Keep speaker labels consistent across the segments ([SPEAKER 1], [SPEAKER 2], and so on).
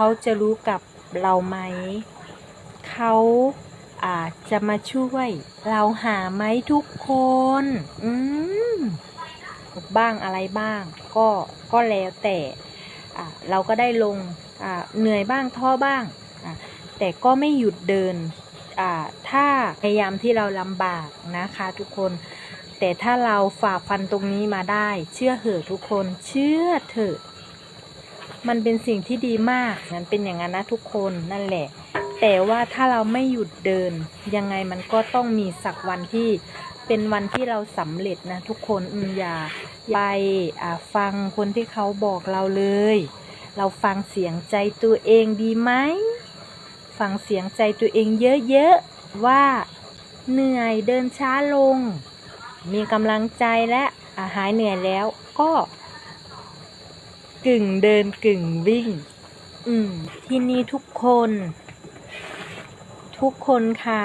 [SPEAKER 1] เขาจะรู้กับเราไหม เขาอาจจะมาช่วย เราหาไหมทุกคน อืมบ้างอะไรบ้าง ก็ก็แล้วแต่เราก็ได้ลงเหนื่อยบ้างท้อบ้าง แต่ก็ไม่หยุดเดินถ้าพยายามที่เราลำบากนะคะทุกคน แต่ถ้าเราฝ่าฟันตรงนี้มาได้ เชื่อเหอะทุกคน เชื่อเถอะ มันเป็นสิ่งที่ดีมากนั้นเป็นอย่างนั้นนะทุกคนนั่นแหละ แต่ว่าถ้าเราไม่หยุดเดิน ยังไงมันก็ต้องมีสักวันที่เป็นวันที่เราสำเร็จนะทุกคนอืมอย่าไปอ่าฟังคนที่เขาบอกเราเลย เราฟังเสียงใจตัวเองดีไหมฟังเสียงใจตัวเองเยอะๆว่าเหนื่อยเดินช้าลง มีกำลังใจและอาหายเหนื่อยแล้วก็ กึ่งเดินกึ่งวิ่ง อืม ที่นี่ทุกคน ทุกคนค่ะ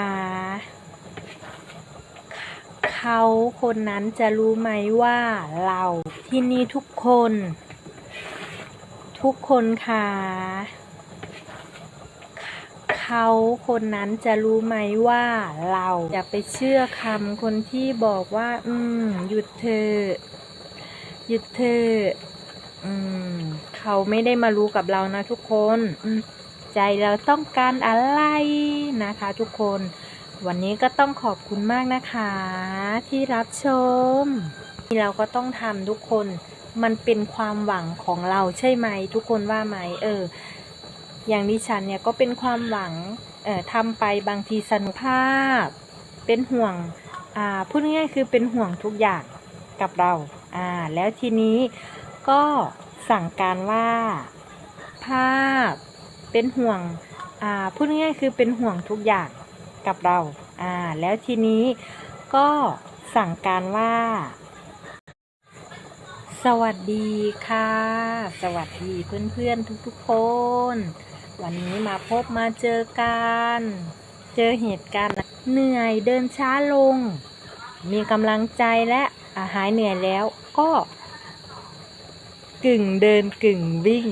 [SPEAKER 1] เขาคนนั้นจะรู้ไหมว่าเราที่นี่ทุกคน ทุกคนค่ะเขาคนนั้นจะรู้ไหมว่าเราอย่าไปเชื่อคำคนที่บอกว่า อืม หยุดเถอหยุดเถอ อืม เขาไม่ได้มารู้กับเรานะทุกคนใจเราต้องการอะไรนะคะ ทุกคน วันนี้ก็ต้องขอบคุณมากนะคะ ที่รับชมที่เราก็ต้องทำทุกคนมันเป็นความหวังของเราใช่ไหม ทุกคนว่าไหม เออ อย่างดิฉันเนี่ยก็เป็นความหวัง เอ่อทำไปบางทีสนุภาพ เป็นห่วง อ่าพูดง่ายๆคือเป็นห่วงทุกอย่างกับเรา อ่า แล้วทีนี้ ก็สั่งการว่าภาพเป็นห่วงอ่าพูดง่ายๆคือเป็นห่วงทุกอย่างกับเราอ่าแล้วทีนี้ก็สั่งการว่า สวัสดีค่ะ สวัสดีเพื่อนๆทุกๆคน วันนี้มาพบมาเจอกันเจอเหตุการณ์เหนื่อยเดินช้าลง มีกำลังใจและอาหายเหนื่อยแล้วก็ กึ่งเดินกึ่งวิ่ง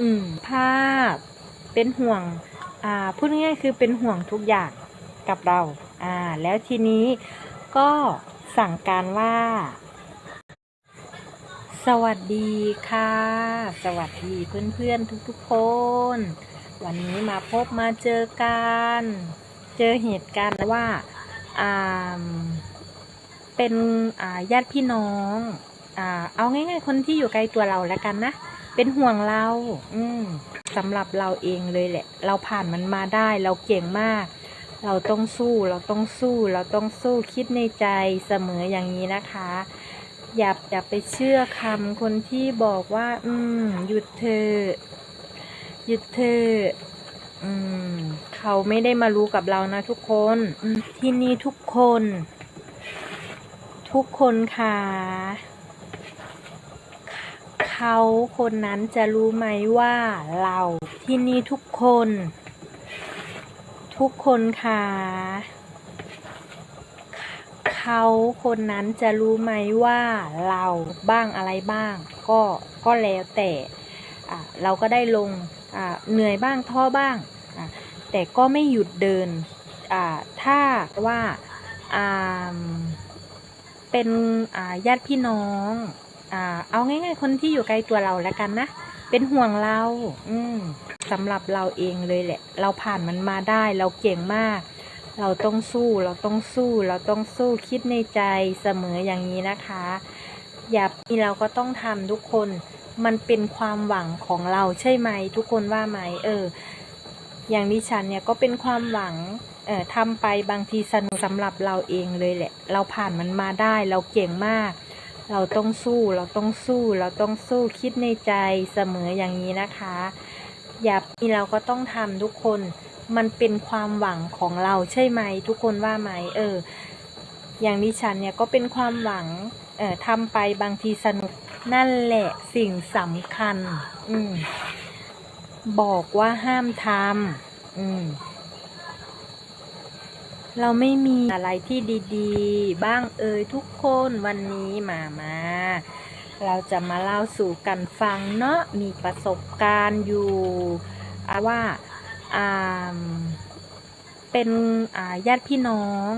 [SPEAKER 1] อืม ภาพ เป็นห่วง อ่า พูดง่ายๆคือเป็นห่วงทุกอย่างกับเรา อ่า แล้วทีนี้ก็สั่งการว่า สวัสดีค่ะ สวัสดีเพื่อนๆทุกๆคน วันนี้มาพบมาเจอกัน เจอเหตุการณ์ว่า อ่า เป็น อ่า ญาติพี่น้อง เอาง่าย ๆ คนที่อยู่ไกลตัวเราแล้วกันนะ เป็นห่วงเรา อืมสำหรับเราเองเลยแหละ เราผ่านมันมาได้ เราเก่งมาก เราต้องสู้ เราต้องสู้ เราต้องสู้คิดในใจเสมออย่างนี้นะคะ อย่าอย่าไปเชื่อคำคนที่บอกว่า อืม หยุดเธอ หยุดเธอ อืม เขาไม่ได้มารู้กับเรานะทุกคนที่นี่ทุกคน ทุกคนค่ะ เขาคนนั้นจะรู้ไหมว่าเราที่นี่ทุกคน ทุกคนค่ะเขาคนนั้นจะรู้ไหมว่าเราบ้างอะไรบ้าง ก็ก็แล้วแต่เราก็ได้ลงเหนื่อยบ้างท้อบ้าง แต่ก็ไม่หยุดเดินถ้าว่าเป็นญาติพี่น้อง อ่าเอาง่าย ๆ คนที่อยู่ไกลตัวเราแล้วกันนะ เป็นห่วงเรา อืมสำหรับเราเองเลยแหละ เราผ่านมันมาได้ เราเก่งมาก เราต้องสู้ เราต้องสู้ เราต้องสู้คิดในใจเสมออย่างนี้นะคะ อย่านี่เราก็ต้องทำทุกคน มันเป็นความหวังของเราใช่ไหม ทุกคนว่าไหม เออ อย่างดิฉันเนี่ยก็เป็นความหวังเอ่อทำไปบางทีสนุกสำหรับเราเองเลยแหละ เราผ่านมันมาได้ เราเก่งมาก เราต้องสู้เราต้องสู้เราต้องสู้คิดในใจเสมออย่างนี้นะคะ อย่านี่เราก็ต้องทำทุกคนมันเป็นความหวังของเราใช่ไหม ทุกคนว่าไหมเออ อย่างดิฉันเนี่ยก็เป็นความหวังเอ่อทำไปบางทีสนุกนั่นแหละสิ่งสำคัญ อืมบอกว่าห้ามทำอืม เราไม่มีอะไรที่ดีๆ บ้างเอ่ยทุกคนวันนี้มามา เราจะมาเล่าสู่กันฟังเนาะมีประสบการณ์อยู่ว่าอ่าเป็นญาติพี่น้อง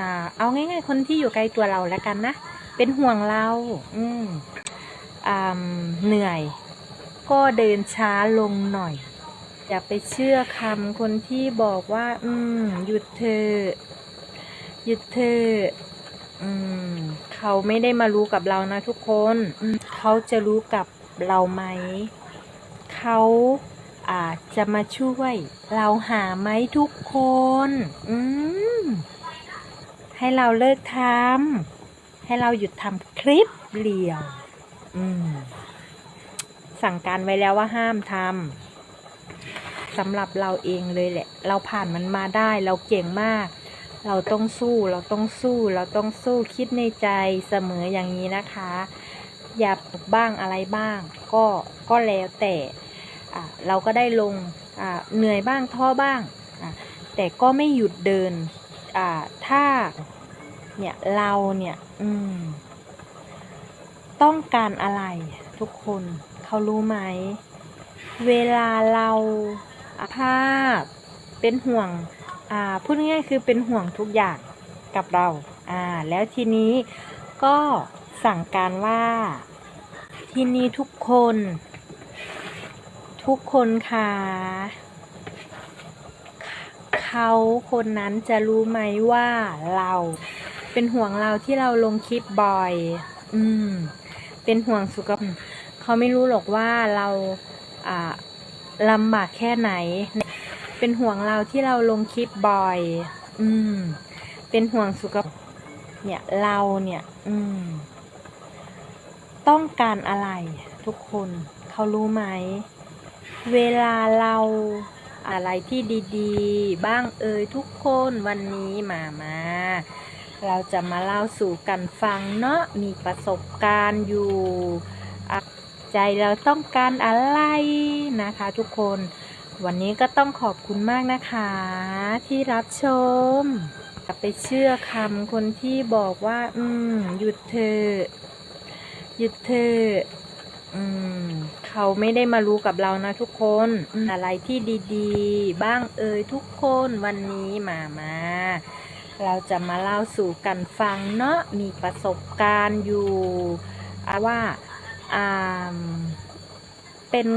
[SPEAKER 1] อ่าเอาง่าย ๆ คนที่อยู่ไกลตัวเราแล้วกันนะ เป็นห่วงเรา อืมอ่าเหนื่อย ก็เดินช้าลงหน่อย อย่าไปเชื่อคำคนที่บอกว่า อืม หยุดเธอ หยุดเธอ อืม เขาไม่ได้มารู้กับเรานะทุกคนเขาจะรู้กับเราไหม เขาอาจจะมาช่วย เราหาไหมทุกคน อืม ให้เราเลิกทำให้เราหยุดทำคลิปเรียว อืม สั่งการไว้แล้วว่าห้ามทำ สำหรับเราเองเลยแหละ เราผ่านมันมาได้ เราเก่งมาก เราต้องสู้ เราต้องสู้ เราต้องสู้คิดในใจเสมออย่างนี้นะคะ อย่าบ้างอะไรบ้าง ก็ก็แล้วแต่เราก็ได้ลงเหนื่อยบ้างท้อบ้าง แต่ก็ไม่หยุดเดินถ้าเนี่ยเราเนี่ยต้องการอะไรทุกคนเขารู้ไหม เวลาเรา อาภาพ เป็นห่วงอ่าพูดง่ายๆคือเป็นห่วงทุกอย่างกับเราอ่าแล้วทีนี้ก็สั่งการว่าทีนี้ทุกคน ทุกคนค่ะเขาคนนั้นจะรู้ไหมว่าเรา เป็นห่วงเราที่เราลงคลิปบ่อย อืม เป็นห่วงสุขภาพเขาไม่รู้หรอกว่าเราอ่า ลำบากแค่ไหน เป็นห่วงเราที่เราลงคลิปบ่อย อืม เป็นห่วงสุขภาพเนี่ยเราเนี่ย อืม ต้องการอะไร ทุกคนเขารู้ไหม เวลาเราอะไรที่ดีๆ บ้างเอ่ยทุกคนวันนี้มามา เราจะมาเล่าสู่กันฟังเนาะมีประสบการณ์อยู่ ใจเราต้องการอะไรนะคะทุกคน วันนี้ก็ต้องขอบคุณมากนะคะที่รับชมอย่าไปเชื่อคำคนที่บอกว่า อืม หยุดเถอะหยุดเถอะอืม เขาไม่ได้มารู้กับเรานะทุกคนอืมอะไรที่ดีๆ บ้างเอ่ยทุกคนวันนี้มามาเราจะมาเล่าสู่กันฟังเนาะมีประสบการณ์อยู่อะว่าอ่า เป็น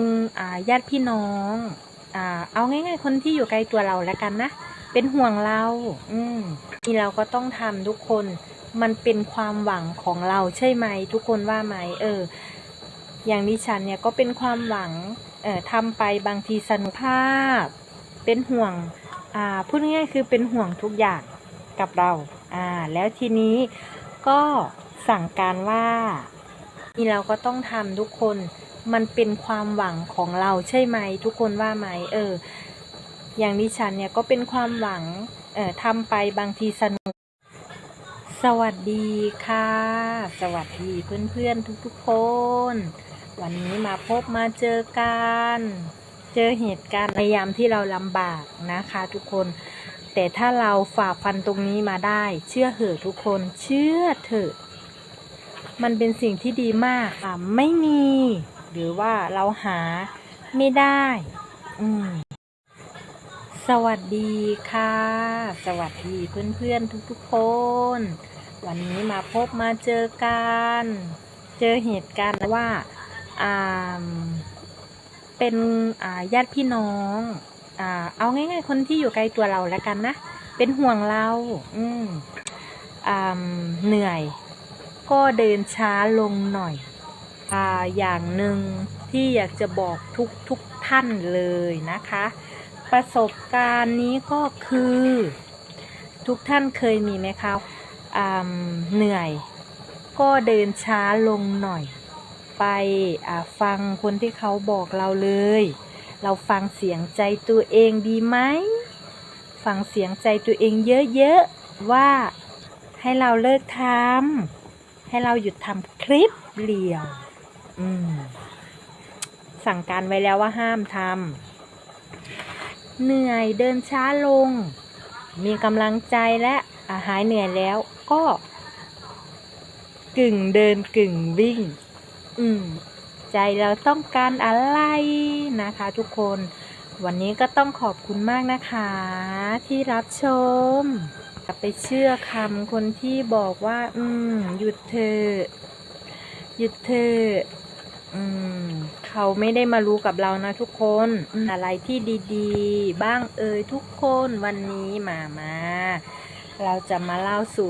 [SPEAKER 1] ญาติพี่น้องอเอาง่าย ๆ คนที่อยู่ไกลตัวเราแล้วกันนะ เป็นห่วงเรา อืมนี่เราก็ต้องทำทุกคน มันเป็นความหวังของเราใช่ไหม ทุกคนว่าไหม เออ อย่างดิฉันเนี่ยก็เป็นความหวัง เอ่อทำไปบางทีสนุกภาพ เป็นห่วง อ่า พูดง่ายๆคือเป็นห่วงทุกอย่างกับเรา อ่า แล้วทีนี้ก็สั่งการว่า นี่เราก็ต้องทำทุกคน มันเป็นความหวังของเราใช่ไหม ทุกคนว่าไหม เออ อย่างดิฉันเนี่ยก็เป็นความหวัง เออทำไปบางทีสนุก สวัสดีค่ะ สวัสดีเพื่อนๆทุกๆคน วันนี้มาพบมาเจอกัน เจอเหตุการณ์ในยามที่เราลำบากนะคะทุกคนแต่ถ้าเราฝ่าฟันตรงนี้มาได้ เชื่อเหอะทุกคน เชื่อเถอะ มันเป็นสิ่งที่ดีมากอะไม่มี หรือว่าเราหาไม่ได้ อืม สวัสดีค่ะ สวัสดีเพื่อนๆทุกๆคน วันนี้มาพบมาเจอกัน เจอเหตุการณ์ว่าอ่าเป็นอ่าญาติพี่น้องอ่าเอาง่ายๆ คนที่อยู่ไกลตัวเราแล้วกันนะ เป็นห่วงเรา อืมอ่าเหนื่อย ก็เดินช้าลงหน่อยอ่าอย่างหนึ่งที่อยากจะบอกทุกทุกท่านเลยนะคะ ประสบการณ์นี้ก็คือ ทุกท่านเคยมีไหมคะอ่าเหนื่อย ก็เดินช้าลงหน่อย ไปอ่าฟังคนที่เขาบอกเราเลย เราฟังเสียงใจตัวเองดีไหมฟังเสียงใจตัวเองเยอะๆว่าให้เราเลิกทำ ให้เราหยุดทำคลิปเรียว อืม สั่งการไว้แล้วว่าห้ามทำเหนื่อยเดินช้าลง มีกำลังใจและาหายเหนื่อยแล้วก็กึ่งเดินกึ่งวิ่ง อืม ใจเราต้องการอะไรนะคะ ทุกคน วันนี้ก็ต้องขอบคุณมากนะคะ ที่รับชม อย่าไปเชื่อคำคนที่บอกว่า อืม หยุดเธอ หยุดเธอ อืม เขาไม่ได้มารู้กับเรานะทุกคนออะไรที่ดีๆ บ้างเอ่ยทุกคนวันนี้มามา เราจะมาเล่าสู่